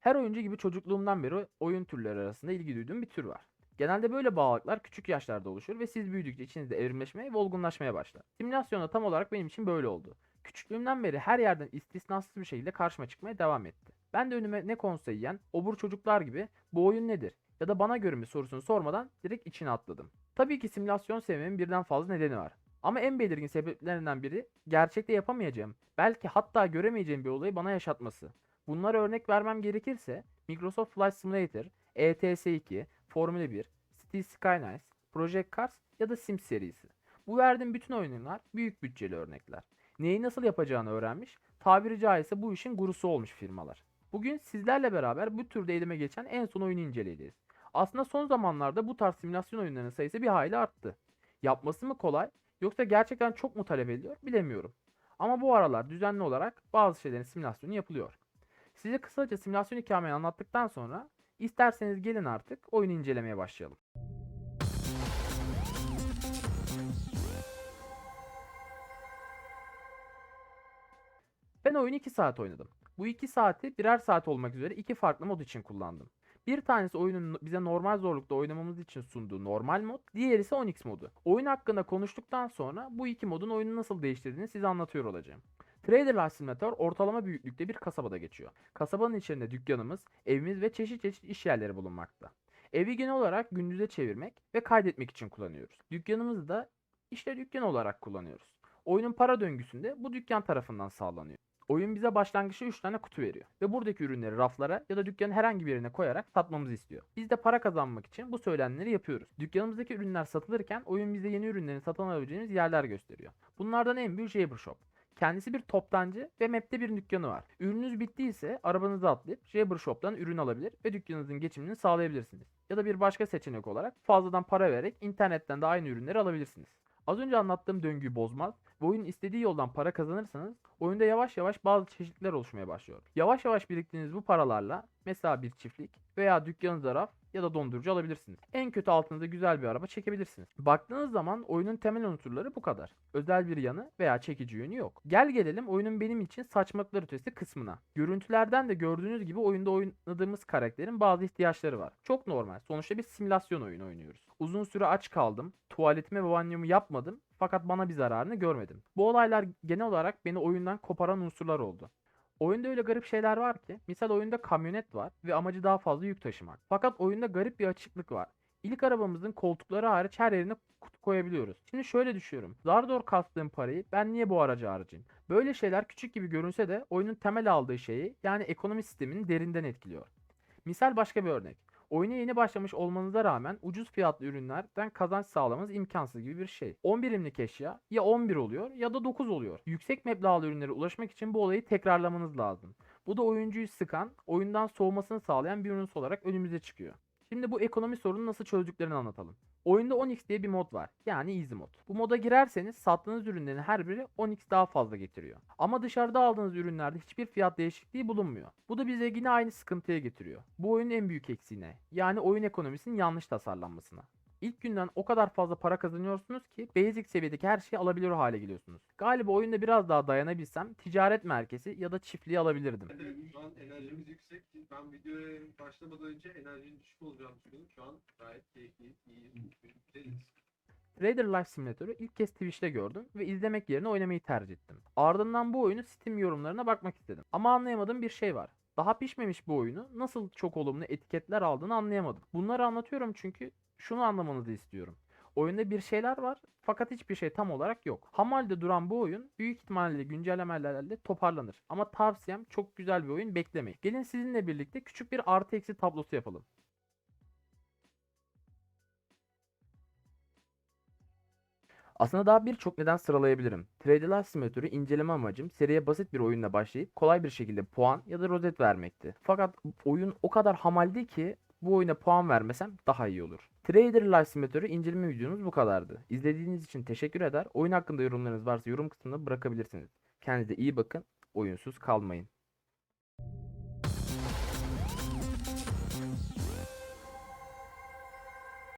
Her oyuncu gibi çocukluğumdan beri oyun türleri arasında ilgi duyduğum bir tür var. Genelde böyle bağlılıklar küçük yaşlarda oluşur ve siz büyüdükçe içinizde evrimleşmeye ve olgunlaşmaya başlar. Simülasyon tam olarak benim için böyle oldu. Küçüklüğümden beri her yerden istisnasız bir şekilde karşıma çıkmaya devam etti. Ben de önüme ne konsa yiyen, obur çocuklar gibi bu oyun nedir ya da bana göre mi sorusunu sormadan direkt içine atladım. Tabii ki simülasyon sevmemin birden fazla nedeni var. Ama en belirgin sebeplerinden biri gerçekte yapamayacağım, belki hatta göremeyeceğim bir olayı bana yaşatması. Bunlara örnek vermem gerekirse Microsoft Flight Simulator, E ETS2, Formula 1, City Skylines, Project Cars ya da Sims serisi. Bu verdiğim bütün oyunlar büyük bütçeli örnekler. Neyi nasıl yapacağını öğrenmiş, tabiri caizse bu işin gurusu olmuş firmalar. Bugün sizlerle beraber bu türde elime geçen en son oyunu inceleyeceğiz. Aslında son zamanlarda bu tarz simülasyon oyunlarının sayısı bir hayli arttı. Yapması mı kolay yoksa gerçekten çok mu talep ediliyor bilemiyorum. Ama bu aralar düzenli olarak bazı şeylerin simülasyonu yapılıyor. Size kısaca simülasyon hikayemi anlattıktan sonra isterseniz gelin artık oyunu incelemeye başlayalım. Ben oyunu 2 saat oynadım. Bu 2 saati birer saat olmak üzere iki farklı mod için kullandım. Bir tanesi oyunun bize normal zorlukta oynamamız için sunduğu normal mod, diğeri ise Onyx modu. Oyun hakkında konuştuktan sonra bu iki modun oyunu nasıl değiştirdiğini size anlatıyor olacağım. Trader Life Simulator ortalama büyüklükte bir kasabada geçiyor. Kasabanın içinde dükkanımız, evimiz ve çeşit çeşit iş yerleri bulunmakta. Evi genel olarak gündüze çevirmek ve kaydetmek için kullanıyoruz. Dükkanımızı da işte dükkan olarak kullanıyoruz. Oyunun para döngüsünde bu dükkan tarafından sağlanıyor. Oyun bize başlangıçta 3 tane kutu veriyor ve buradaki ürünleri raflara ya da dükkanın herhangi bir yerine koyarak satmamızı istiyor. Biz de para kazanmak için bu söylenenleri yapıyoruz. Dükkanımızdaki ürünler satılırken oyun bize yeni ürünlerin satın alabileceğimiz yerler gösteriyor. Bunlardan en büyük Jabber Shop. Kendisi bir toptancı ve map'te bir dükkanı var. Ürününüz bittiyse arabanızı atlayıp Jabber Shop'tan ürün alabilir ve dükkanınızın geçimini sağlayabilirsiniz. Ya da bir başka seçenek olarak fazladan para vererek internetten de aynı ürünleri alabilirsiniz. Az önce anlattığım döngüyü bozmaz oyun istediği yoldan para kazanırsanız oyunda yavaş yavaş bazı çeşitler oluşmaya başlıyor. Yavaş yavaş biriktirdiğiniz bu paralarla mesela bir çiftlik veya dükkanınıza raf ya da dondurucu alabilirsiniz. En kötü altınıza güzel bir araba çekebilirsiniz. Baktığınız zaman oyunun temel unsurları bu kadar. Özel bir yanı veya çekici yönü yok. Gel gelelim oyunun benim için saçmalıklar ötesi kısmına. Görüntülerden de gördüğünüz gibi oyunda oynadığımız karakterin bazı ihtiyaçları var. Çok normal. Sonuçta bir simülasyon oyunu oynuyoruz. Uzun süre aç kaldım. Tuvaletimi ve banyomu yapmadım. Fakat bana bir zararını görmedim. Bu olaylar genel olarak beni oyundan koparan unsurlar oldu. Oyunda öyle garip şeyler var ki, misal oyunda kamyonet var ve amacı daha fazla yük taşımak. Fakat oyunda garip bir açıklık var. İlk arabamızın koltukları hariç her yerine kutu koyabiliyoruz. Şimdi şöyle düşüyorum. Zar zor kastığım parayı ben niye bu araca harcayayım? Böyle şeyler küçük gibi görünse de oyunun temel aldığı şeyi yani ekonomi sistemini derinden etkiliyor. Misal başka bir örnek. Oyuna yeni başlamış olmanıza rağmen ucuz fiyatlı ürünlerden kazanç sağlamanız imkansız gibi bir şey. 10 birimlik eşya ya 11 oluyor ya da 9 oluyor. Yüksek meblağlı ürünlere ulaşmak için bu olayı tekrarlamanız lazım. Bu da oyuncuyu sıkan, oyundan soğumasını sağlayan bir unsur olarak önümüze çıkıyor. Şimdi bu ekonomi sorunu nasıl çözdüklerini anlatalım. Oyunda Onyx diye bir mod var. Yani easy mod. Bu moda girerseniz sattığınız ürünlerin her biri Onyx daha fazla getiriyor. Ama dışarıda aldığınız ürünlerde hiçbir fiyat değişikliği bulunmuyor. Bu da bize yine aynı sıkıntıya getiriyor. Bu oyunun en büyük eksiğine. Yani oyun ekonomisinin yanlış tasarlanmasına. İlk günden o kadar fazla para kazanıyorsunuz ki basic seviyedeki her şeyi alabilir hale geliyorsunuz. Galiba oyunda biraz daha dayanabilsem ticaret merkezi ya da çiftliği alabilirdim. Şu an enerjimiz yüksek. Ben videoya başlamadan önce enerjinin düşük olacağını düşünüyordum. Şu an gayet keyifli, iyi, güzeliz. Trader Life Simulator'ı ilk kez Twitch'te gördüm ve izlemek yerine oynamayı tercih ettim. Ardından bu oyunu Steam yorumlarına bakmak istedim. Ama anlayamadığım bir şey var. Daha pişmemiş bu oyunu nasıl çok olumlu etiketler aldığını anlayamadım. Bunları anlatıyorum çünkü şunu anlamanızı istiyorum. Oyunda bir şeyler var fakat hiçbir şey tam olarak yok. Ham halde duran bu oyun büyük ihtimalle güncellemelerle toparlanır. Ama tavsiyem çok güzel bir oyun beklemeyin. Gelin sizinle birlikte küçük bir artı eksi tablosu yapalım. Aslında daha birçok neden sıralayabilirim. Trade Life Simulator'ı inceleme amacım seriye basit bir oyunla başlayıp kolay bir şekilde puan ya da rozet vermekti. Fakat oyun o kadar hamaldi ki bu oyuna puan vermesem daha iyi olur. Trader Life Simulator'ı inceleme videomuz bu kadardı. İzlediğiniz için teşekkür eder. Oyun hakkında yorumlarınız varsa yorum kısmına bırakabilirsiniz. Kendinize iyi bakın. Oyunsuz kalmayın.